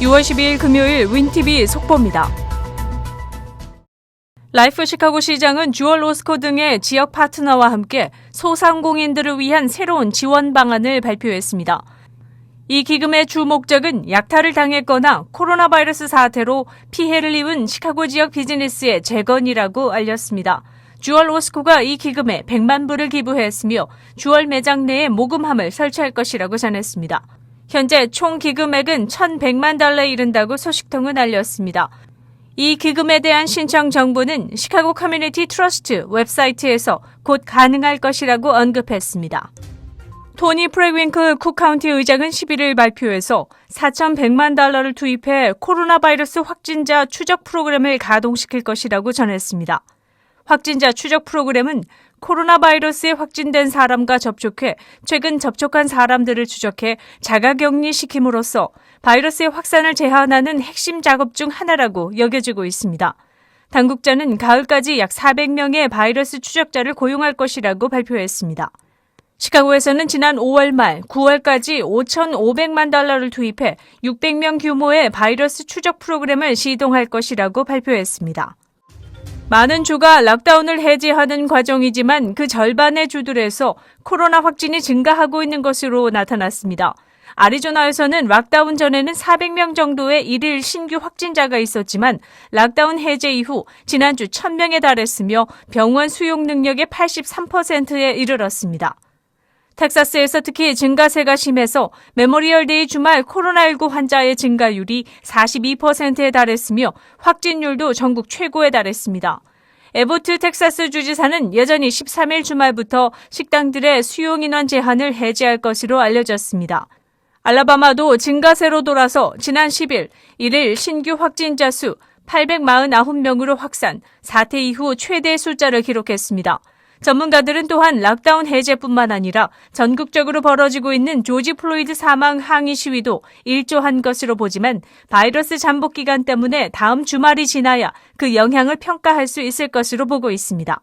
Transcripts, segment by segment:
6월 12일 금요일 윈티비 속보입니다. 라이프 시카고 시장은 주얼 로스코 등의 지역 파트너와 함께 소상공인들을 위한 새로운 지원 방안을 발표했습니다. 이 기금의 주 목적은 약탈을 당했거나 코로나 바이러스 사태로 피해를 입은 시카고 지역 비즈니스의 재건이라고 알렸습니다. 주얼 로스코가 이 기금에 100만 불을 기부했으며 주얼 매장 내에 모금함을 설치할 것이라고 전했습니다. 현재 총 기금액은 1,100만 달러에 이른다고 소식통은 알렸습니다. 이 기금에 대한 신청 정보는 시카고 커뮤니티 트러스트 웹사이트에서 곧 가능할 것이라고 언급했습니다. 토니 프레윈클 쿡카운티 의장은 11일 발표에서 4,100만 달러를 투입해 코로나 바이러스 확진자 추적 프로그램을 가동시킬 것이라고 전했습니다. 확진자 추적 프로그램은 코로나 바이러스에 확진된 사람과 접촉해 최근 접촉한 사람들을 추적해 자가격리 시킴으로써 바이러스의 확산을 제한하는 핵심 작업 중 하나라고 여겨지고 있습니다. 당국자는 가을까지 약 400명의 바이러스 추적자를 고용할 것이라고 발표했습니다. 시카고에서는 지난 5월 말 9월까지 5,500만 달러를 투입해 600명 규모의 바이러스 추적 프로그램을 시동할 것이라고 발표했습니다. 많은 주가 락다운을 해제하는 과정이지만 그 절반의 주들에서 코로나 확진이 증가하고 있는 것으로 나타났습니다. 아리조나에서는 락다운 전에는 400명 정도의 일일 신규 확진자가 있었지만 락다운 해제 이후 지난주 1000명에 달했으며 병원 수용 능력의 83%에 이르렀습니다. 텍사스에서 특히 증가세가 심해서 메모리얼 데이 주말 코로나19 환자의 증가율이 42%에 달했으며 확진율도 전국 최고에 달했습니다. 에보트 텍사스 주지사는 여전히 13일 주말부터 식당들의 수용 인원 제한을 해제할 것으로 알려졌습니다. 알라바마도 증가세로 돌아서 지난 10일 일일 신규 확진자 수 849명으로 확산, 사태 이후 최대 숫자를 기록했습니다. 전문가들은 또한 락다운 해제뿐만 아니라 전국적으로 벌어지고 있는 조지 플로이드 사망 항의 시위도 일조한 것으로 보지만 바이러스 잠복 기간 때문에 다음 주말이 지나야 그 영향을 평가할 수 있을 것으로 보고 있습니다.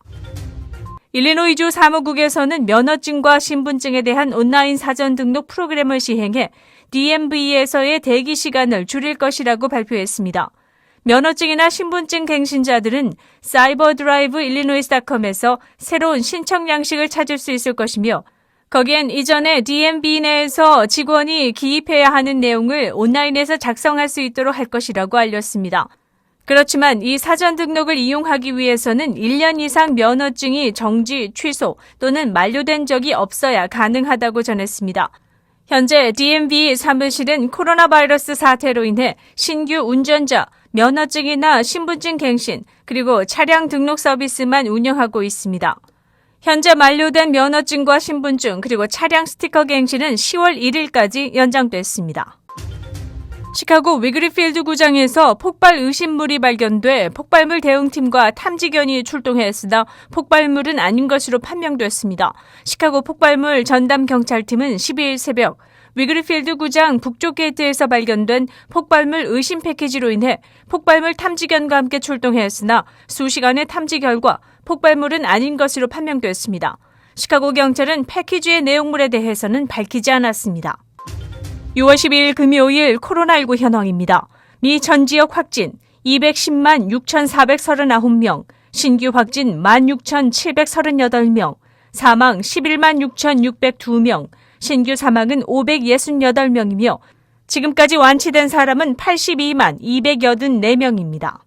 일리노이주 사무국에서는 면허증과 신분증에 대한 온라인 사전 등록 프로그램을 시행해 DMV에서의 대기 시간을 줄일 것이라고 발표했습니다. 면허증이나 신분증 갱신자들은 사이버 드라이브 일리노이스닷컴에서 새로운 신청 양식을 찾을 수 있을 것이며 거기엔 이전에 DMV 내에서 직원이 기입해야 하는 내용을 온라인에서 작성할 수 있도록 할 것이라고 알렸습니다. 그렇지만 이 사전 등록을 이용하기 위해서는 1년 이상 면허증이 정지, 취소 또는 만료된 적이 없어야 가능하다고 전했습니다. 현재 DMV 사무실은 코로나 바이러스 사태로 인해 신규 운전자, 면허증이나 신분증 갱신, 그리고 차량 등록 서비스만 운영하고 있습니다. 현재 만료된 면허증과 신분증, 그리고 차량 스티커 갱신은 10월 1일까지 연장됐습니다. 시카고 위그리필드 구장에서 폭발 의심물이 발견돼 폭발물 대응팀과 탐지견이 출동했으나 폭발물은 아닌 것으로 판명됐습니다. 시카고 폭발물 전담 경찰팀은 12일 새벽 위그리필드 구장 북쪽 게이트에서 발견된 폭발물 의심 패키지로 인해 폭발물 탐지견과 함께 출동했으나 수시간의 탐지 결과 폭발물은 아닌 것으로 판명됐습니다. 시카고 경찰은 패키지의 내용물에 대해서는 밝히지 않았습니다. 6월 12일 금요일 코로나19 현황입니다. 미 전 지역 확진 210만 6,439명, 신규 확진 16,738명, 사망 11만 6,602명, 신규 사망은 568명이며 지금까지 완치된 사람은 82만 284명입니다.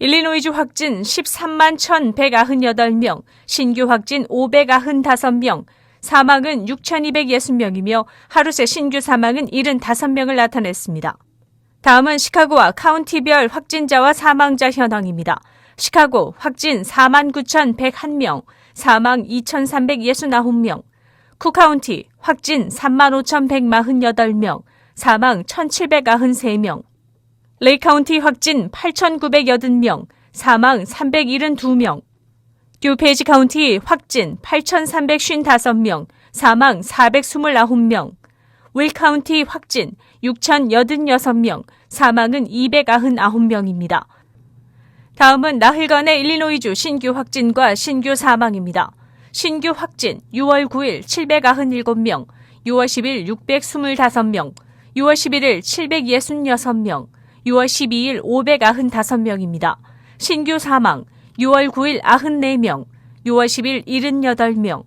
일리노이주 확진 13만 1,198명, 신규 확진 595명, 사망은 6,260명이며 하루 새 신규 사망은 75명을 나타냈습니다. 다음은 시카고와 카운티별 확진자와 사망자 현황입니다. 시카고 확진 49,101명, 사망 2,369명, 쿠카운티 확진 35,148명, 사망 1,793명, 레이카운티 확진 8,980명, 사망 372명, 듀페이지 카운티 확진 8,355명, 사망 429명, 윌 카운티 확진 6,086명, 사망은 299명입니다. 다음은 나흘간의 일리노이주 신규 확진과 신규 사망입니다. 신규 확진 6월 9일 797명, 6월 10일 625명, 6월 11일 766명, 6월 12일 595명입니다. 신규 사망 6월 9일 94명, 6월 10일 78명,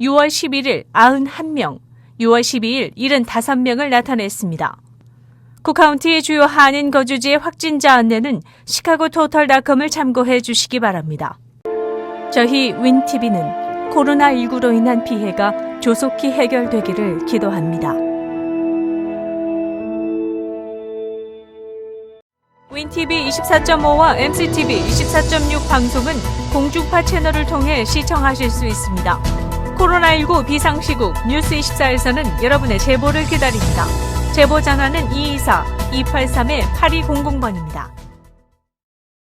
6월 11일 91명, 6월 12일 75명을 나타냈습니다. 쿠카운티의 주요 한인 거주지의 확진자 안내는 시카고 토털닷컴을 참고해 주시기 바랍니다. 저희 윈TV는 코로나19로 인한 피해가 조속히 해결되기를 기도합니다. 윈TV 24.5와 MCTV 24.6 방송은 공중파 채널을 통해 시청하실 수 있습니다. 코로나19 비상시국 뉴스24에서는 여러분의 제보를 기다립니다. 제보 전화는 224-283-8200번입니다.